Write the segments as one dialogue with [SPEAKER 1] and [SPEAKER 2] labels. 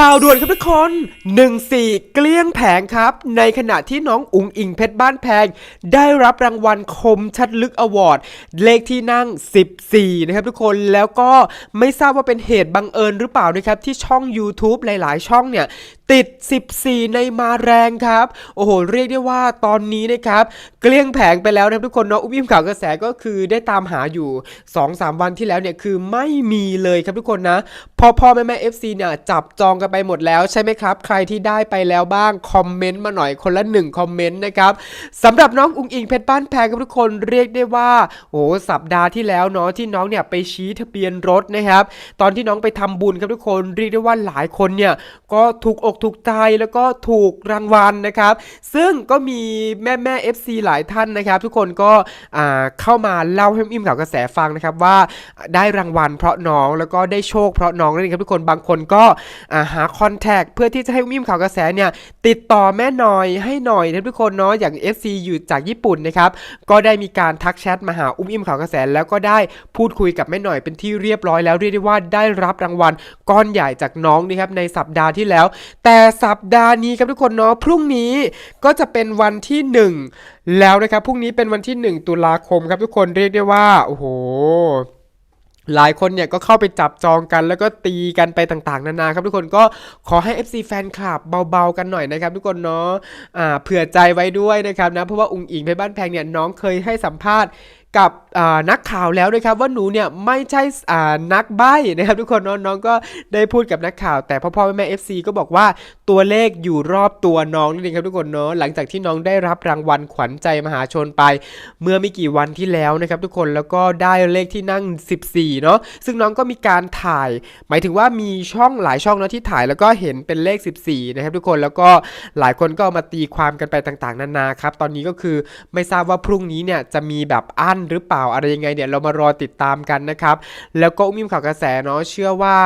[SPEAKER 1] ข่าวด่วนครับทุกคน 1-4 เกลี้ยงแผงครับ ในขณะที่น้องอุ๋งอิงเพชรบ้านแพง ได้รับรางวัลคมชัดลึกอวอร์ด เลขที่นั่ง 14 นะครับทุกคน แล้วก็ไม่ทราบว่าเป็นเหตุบังเอิญหรือเปล่านะครับ ที่ช่อง YouTube หลาย ๆ ช่องเนี่ยติด 14 ในมาแรงครับ โอ้โห เรียกได้ว่าตอนนี้นะครับ เกลี้ยงแผงไปแล้วนะทุกคนเนาะ อุ้มอิ่มข่าวกระแสก็คือได้ตามหาอยู่ 2-3 วันที่แล้วเนี่ยคือไม่มีเลยครับทุกคนนะ พอพ่อแม่แม่ FC เนี่ยจับจองกันไปหมดแล้วใช่ไหมครับ ใครที่ได้ไปแล้วบ้าง คอมเมนต์มาหน่อยคนละหนึ่งคอมเมนต์นะครับสำหรับน้องอุ้งอิงเพชรบ้านแพงครับทุกคนเรียกได้ว่า โอ้สัปดาห์ที่แล้วเนาะที่น้องเนี่ยไปชี้ทะเบียนรถนะครับ ตอนที่น้องไปทำบุญครับทุกคนเรียกได้ว่าหลายคนเนี่ยก็ถูกอกถูกใจแล้วก็ถูกรางวัลนะครับ ซึ่งก็มีแม่แม่ FC หลายท่านนะครับ ทุกคนก็เข้ามาเล่าให้อิ่มข่าวกระแสฟังนะครับว่าได้รางวัลเพราะน้องแล้วก็ได้โชคเพราะน้องนั่นเองครับทุกคนบางคนก็หาคอนแทคเพื่อที่จะให้อิ่มข่าวกระแสเนี่ยติดต่อแม่หน่อยให้หน่อยนะทุกคนเนาะอย่าง FC อยู่จากญี่ปุ่นนะครับก็ได้มีการทักแชทมาหาอุ้มอิ่มข่าวกระแสแล้วก็ได้พูดคุยกับแม่หน่อยเป็นที่เรียบร้อยแล้วเรียกได้ว่าได้รับรางวัลก้อนใหญ่จากน้องนะครับในสัปดาห์ที่แล้วแต่สัปดาห์นี้ครับทุกคนเนาะพรุ่งนี้ก็จะเป็นวันที่ 1 แล้วนะครับพรุ่งนี้เป็นวันที่ 1 ตุลาคมครับทุกคนเรียกได้ว่าโอ้โหหลายคนเนี่ยก็เข้าไปจับจองกันแล้วก็ตีกันไปต่างๆ นานาครับทุกคนก็ขอให้ FC แฟนคลับเบาๆกันหน่อยนะครับทุกคนเนาะเผื่อใจไว้ด้วยนะครับนะเพราะว่าอุงอิงเพชรบ้านแพงเนี่ยน้องเคยให้สัมภาษณ์ กับนักข่าวแล้วด้วยครับว่าหนูเนี่ยไม่ใช่นักใบ้นะครับทุกคนน้องก็ได้พูดกับนักข่าว แต่พ่อพ่อแม่แม่ FC ก็บอกว่าตัวเลขอยู่รอบตัวน้องนั่นเองครับทุกคนเนาะหลังจากที่น้องได้รับรางวัลขวัญใจมหาชนไป เมื่อไม่กี่วันที่แล้วนะครับทุกคนแล้วก็ได้เลขที่นั่ง 14เนาะซึ่งน้องก็มีการถ่าย หมายถึงว่ามีช่องหลายช่องเนาะที่ถ่ายแล้วก็เห็นเป็นเลข 14นะครับทุกคนแล้วก็หลายคนก็ามาตีความกันไปต่างๆ นานาครับตอนนี้ก็คือไม่ทราบว่าพรุ่งนี้เนี่ยจะมีแบบอั้นหรือเปล่าอะไรยังไงเนี่ยเรามารอติดตามกันนะครับ แล้วก็อุ้มมิมข่าวกระแสเนาะเชื่อว่า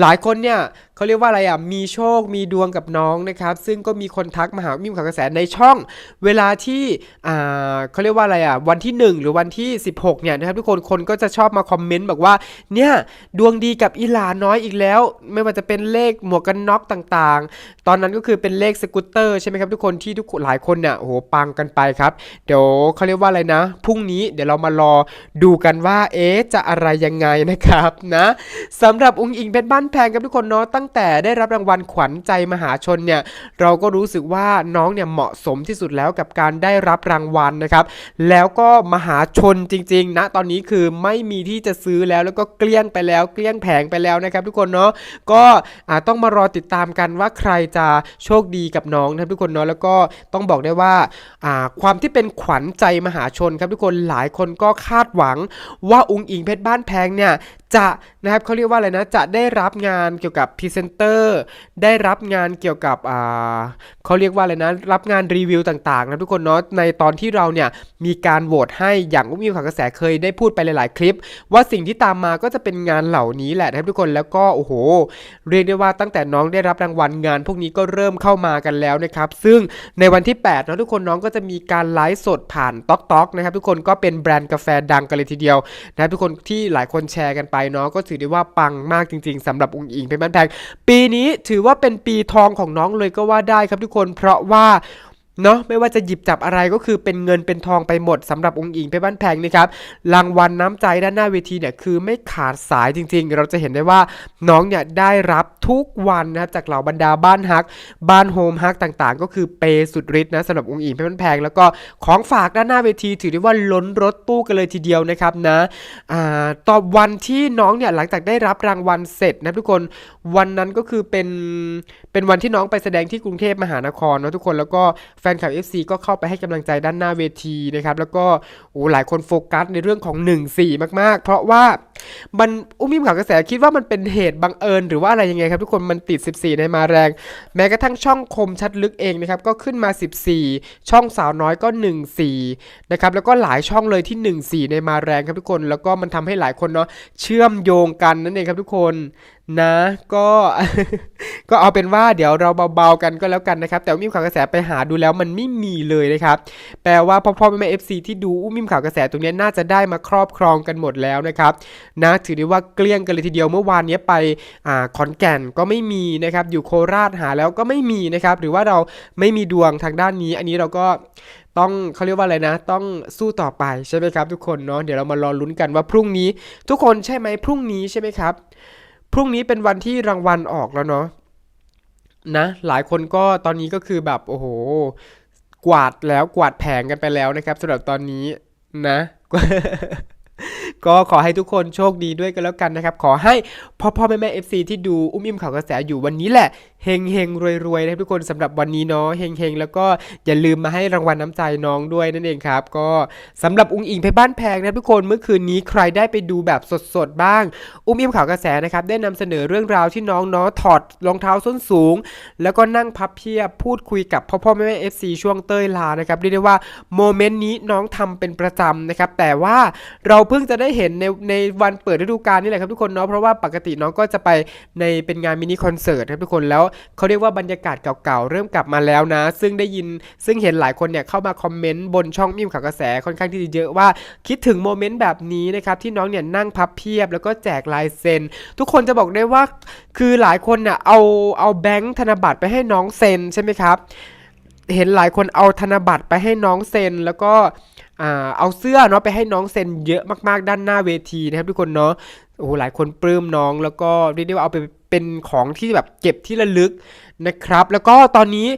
[SPEAKER 1] หลายคนเนี่ย เขาเรียกว่าอะไรอะมีโชคมีดวงกับน้องนะครับ ซึ่งก็มีคนทักมาหามิมข่าวกระแสในช่อง เวลาที่อ่าเขาเรียกว่าอะไรอะวันที่ 1 หรือวันที่ 16เนี่ยนะครับทุกคนคนก็จะชอบมาคอมเมนต์บอกว่าเนี่ยดวงดีกับอีหลาน้อยอีกแล้ว ไม่ว่าจะเป็นเลขหมวกกันน็อกต่างๆ ตอนนั้นก็คือเป็นเลขสกูตเตอร์ใช่ไหมครับทุกคนที่ทุกหลายคนเนี่ยโอ้โหปังกันไปครับเดี๋ยวเขาเรียกว่าอะไรนะพรุ่งนี้เดี๋ยวเรามารอดูกันว่าเอ๊ะจะอะไรยังไงนะครับนะสำหรับองค์อิงเพชรบ้านแพงครับทุกคนเนาะตั้งแต่ได้รับรางวัลขวัญใจมหาชนเนี่ยเราก็รู้สึกว่าน้องเนี่ยเหมาะสมที่สุดแล้วกับการได้รับรางวัลนะครับ แล้วก็มหาชนจริงๆนะตอนนี้คือไม่มีที่จะซื้อแล้วแล้วก็เกลี้ยงไปแล้วเกลี้ยงแผงไปแล้วนะครับ ทุกคนเนาะก็อ่าต้องมารอติดตามกันว่าใครจะโชคดีกับน้องนะทุกคนเนาะแล้วก็ต้องบอกได้ว่าอ่าความที่เป็นขวัญใจมหาชนครับทุกคนหลายคนก็คาดหวังว่าอุงอิงเพชรบ้านแพงเนี่ยจะนะครับเขาเรียกว่าอะไรนะจะได้รับงานเกี่ยวกับพรีเซนเตอร์ได้รับงานเกี่ยวกับอ่าเขาเรียกว่าอะไรนะ รับงานรีวิวต่างๆ นะทุกคนเนาะในตอนที่เราเนี่ยมีการโหวตให้อย่างอุ้มยิ้มข่าวกระแสเคยได้พูดไปหลายๆ คลิป ว่าสิ่งที่ตามมาก็จะเป็นงานเหล่านี้แหละนะครับทุกคนแล้วก็โอ้โห เรียกได้ว่าตั้งแต่น้องได้รับรางวัลงาน พวกนี้ก็เริ่มเข้ามากันแล้วนะครับซึ่งในวันที่8นะทุกคนน้องก็จะมีการไลฟ์สดผ่านต๊อกต๊อกนะครับทุกคนก็เป็นแบรนด์กาแฟดังกันเลยทีเดียวนะครับทุกคนที่หลายคนแชร์กันไปเนาะก็ถือได้ว่าปังมากจริง ๆสำหรับอุ้งอิงเป็นแพงปีนี้ถือว่าเป็นปีทองของน้องเลยก็ว่าได้ครับทุกคน เพราะว่า เนาะไม่ว่าจะหยิบจับอะไรก็คือเป็นเงินเป็นทองไปหมดสำหรับองค์อิงเพชรบ้านแพงนะครับรางวัลน้ำใจด้านหน้าเวทีเนี่ยคือไม่ขาดสายจริง ๆ เราจะเห็นได้ว่าน้องเนี่ยได้รับทุกวันนะครับจากเหล่าบรรดาบ้านฮัก บ้านโฮมฮักต่างๆ ก็คือเปย์สุดฤทธิ์นะสำหรับองค์อิงเพชรบ้านแพงแล้วก็ของฝากด้านหน้าเวทีถือได้ว่าล้นรถตู้กันเลยทีเดียวนะครับนะอ่าตอนวันที่น้องเนี่ยหลังจากได้รับรางวัลเสร็จนะทุกคนวันนั้นก็คือเป็นเป็นวันที่น้องไปแสดงที่กรุงเทพมหานครนะทุกคนแล้วก็แฟนคลับ FC ก็เข้าไปให้กำลังใจด้านหน้าเวทีนะครับแล้วก็โอ้หลายคนโฟกัสในเรื่องของ 1-4 มาก ๆ เพราะว่า มันอุ้มยิ้มข่าวกระแสคิดว่ามันเป็นเหตุบังเอิญหรือว่าอะไรยังไงครับทุกคนมันติด 14 ในมาแรง แม้กระทั่งช่องคมชัดลึกเองนะครับก็ขึ้นมา 14 ช่องสาวน้อยก็ 14นะครับแล้วก็หลายช่องเลยที่ 14 ในมาแรงครับทุกคน แล้วก็มันทำให้หลายคนเนาะเชื่อมโยงกันนั่นเองครับทุกคนนะก็ก็เอาเป็นว่าเดี๋ยวเราเบาๆกันก็แล้วกันนะครับแต่อุ้มิมข่าวกระแสไปหาดูแล้วมันไม่มีเลยนะครับแปลว่าพ่อพ่อแม่เอฟซีที่ดูอุ้มมิมข่าวกระแสตรงนี้น่าจะได้มาครอบครองกันหมดแล้วนะครับนะถือได้ว่าเกลี้ยงกันเลยทีเดียวเมื่อวานนี้ไปอ่าขอนแก่นก็ไม่มีนะครับอยู่โคราชหาแล้วก็ไม่มีนะครับหรือว่าเราไม่มีดวงทางด้านนี้ อันนี้เราก็ต้องเขาเรียกว่าอะไรนะ ต้องสู้ต่อไปใช่ไหมครับ ทุกคนเนาะเดี๋ยวเรามารอลุ้นกันว่าพรุ่งนี้ ทุกคนใช่ไหมพรุ่งนี้ใช่ไหมครับ พรุ่งนี้เป็นวันที่รางวัลออกแล้วเนาะนะหลายคนก็ตอนนี้ก็คือแบบโอ้โห กวาดแล้วกวาดแผงกันไปแล้วนะครับสำหรับตอนนี้นะ ก็ขอให้ทุกคนโชคดีด้วยกันแล้วกันนะครับ ขอให้พ่อพ่อแม่แม่เอฟซีที่ดูอุ้มอิ่มข่าวกระแสอยู่วันนี้แหละ เฮงเฮงรวยรวยๆนะครับทุกคนสำหรับวันนี้เนาะเฮงเฮงแล้วก็อย่าลืมมาให้รางวัลน้ำใจน้องด้วยนั่นเองครับ ก็สำหรับอุ้งอิงเพบ้านแพงนะทุกคนเมื่อคืนนี้ใครได้ไปดูแบบสดๆบ้าง อุ้มอิ่มข่าวกระแสนะครับได้นำเสนอเรื่องราวที่น้องเนาะถอดรองเท้าส้นสูง แล้วก็นั่งพับเพียบพูดคุยกับพ่อพ่อแม่แม่เอฟซีช่วงเต้ยลานะครับเรียกได้ว่าโมเมนต์นี้น้องทำเป็นประจำนะครับแต่ว่าเราเพิ่งจะได้เห็นในในวันเปิดฤดูกาลนี่แหละครับทุกคนเนาะเพราะว่าปกติน้องก็จะไปในเป็นงานมินิคอนเสิร์ตครับทุกคนแล้วเขาเรียกว่าบรรยากาศเก่าๆ เริ่มกลับมาแล้วนะ ซึ่งได้ยินซึ่งเห็นหลายคนเนี่ยเข้ามาคอมเมนต์บนช่องมิมข่าวกระแสค่อนข้างที่จะเยอะว่า คิดถึงโมเมนต์แบบนี้นะครับที่น้องเนี่ยนั่งพับเพียบ แล้วก็แจกลายเซ็น ทุกคนจะบอกได้ว่าคือหลายคนเนี่ยเอาเอาแบงค์ธนบัตรไปให้น้องเซ็นใช่ไหมครับเห็นหลายคนเอาธนบัตรไปให้น้องเซ็นแล้วก็เอาเสื้อเนาะไปให้น้องเซ็นเยอะมากๆด้านหน้าเวทีนะครับทุกคนเนาะโอ้โหหลายคนปลื้มน้องแล้วก็เรียกได้ว่าเอาไป เป็นของที่แบบเก็บที่ระลึกนะครับ แล้วก็ตอนนี้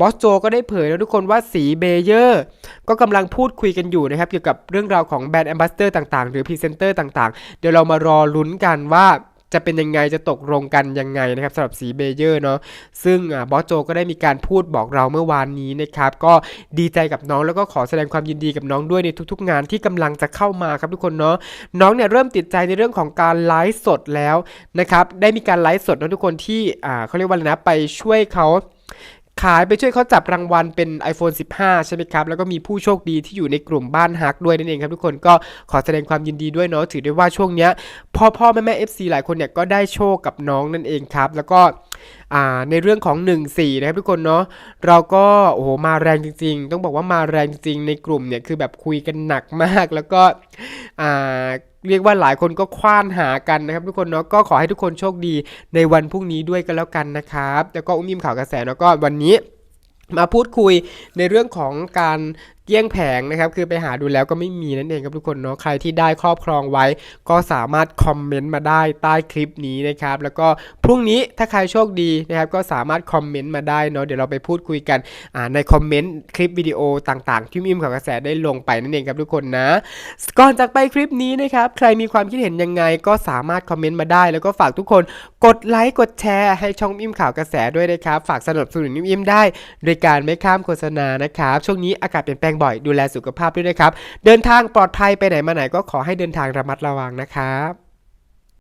[SPEAKER 1] บอสโจก็ได้เผยแล้วทุกคนว่าสีเบเยอร์ก็กำลังพูดคุยกันอยู่นะครับ เกี่ยวกับเรื่องราวของแบรนด์แอมบาสเตอร์ต่างๆ หรือพรีเซนเตอร์ต่างๆ เดี๋ยวเรามารอลุ้นกันว่า จะเป็นยังไงจะตกลงกันยังไงนะครับสำหรับสีเบเยอร์เนาะซึ่งอ่าบอสโจก็ได้มีการพูดบอกเราเมื่อวานนี้นะครับก็ดีใจกับน้องแล้วก็ขอแสดงความยินดีกับน้องด้วยในทุกๆ งานที่กำลังจะเข้ามาครับทุกคนเนาะน้องเนี่ยเริ่มติดใจในเรื่องของการไลฟ์สดแล้วนะครับได้มีการไลฟ์สดนะทุกคนที่อ่าเขาเรียกว่าอะไรนะไปช่วยเขา ขายไปช่วยเขาจับรางวัลเป็น iPhone 15 ใช่ไหมครับ แล้วก็มีผู้โชคดีที่อยู่ในกลุ่มบ้านฮักด้วยนั่นเองครับทุกคนก็ขอแสดงความยินดีด้วยเนาะถือได้ว่าช่วงเนี้ยพ่อพ่อแม่แม่ FC หลายคนเนี่ยก็ได้โชคกับน้องนั่นเองครับ แล้วก็ ในเรื่องของ 1-4 นะครับทุกคนเนาะเราก็โอ้โหมาแรงจริง ๆ ต้องบอกว่ามาแรงจริงๆในกลุ่มเนี่ยคือแบบคุยกันหนักมากแล้วก็เรียกว่าหลายคนก็คว้านหากันนะครับทุกคนเนาะก็ขอให้ทุกคนโชคดีในวันพรุ่งนี้ด้วยกันแล้วกันนะครับ แล้วก็อุ้มยิ้มข่าวกระแสแล้วก็วันนี้มาพูดคุยในเรื่องของการ เกี้ยงแผงนะครับ คือไปหาดูแล้วก็ไม่มีนั่นเองครับทุกคนเนาะใครที่ได้ครอบครองไว้ ก็สามารถคอมเมนต์มาได้ใต้คลิปนี้นะครับ แล้วก็พรุ่งนี้ถ้าใครโชคดีนะครับ ก็สามารถคอมเมนต์มาได้เนาะเดี๋ยวเราไปพูดคุยกันในคอมเมนต์คลิปวิดีโอต่างๆ ที่มิมข่าวกระแสได้ลงไปนั่นเองครับทุกคนนะก่อนจากไปคลิปนี้นะครับ ใครมีความคิดเห็นยังไงก็สามารถคอมเมนต์มาได้ แล้วก็ฝากทุกคนกดไลค์กดแชร์ให้ช่องมิมข่าวกระแสด้วยนะครับฝากสนับสนุนมิมได้ โดยการไม่ข้ามโฆษณานะครับช่วงนี้อากาศเปลี่ยนแปลงบ่อยดูแลสุขภาพด้วยนะครับ เดินทางปลอดภัยไปไหนมาไหนก็ขอให้เดินทางระมัดระวังนะครับ